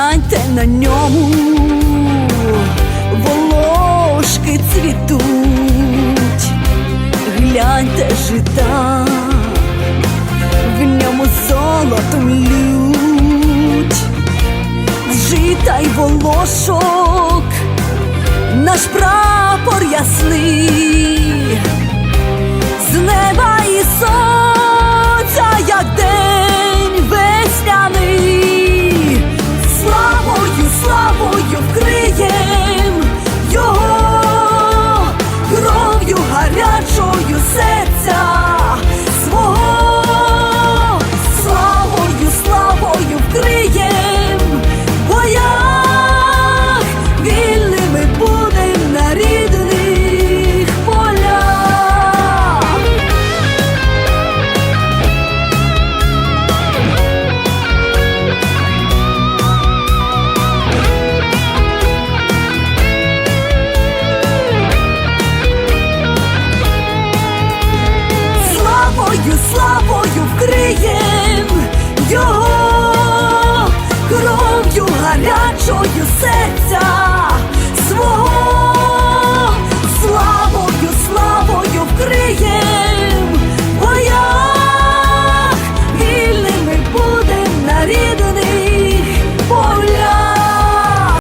Гляньте на ньому, волошки цвітуть, гляньте жита, в ньому золотом лють, жита й волошок, наш прапор ясний, з неба і сонця, Твоєю славою вкриєм його кров'ю гарячою серця.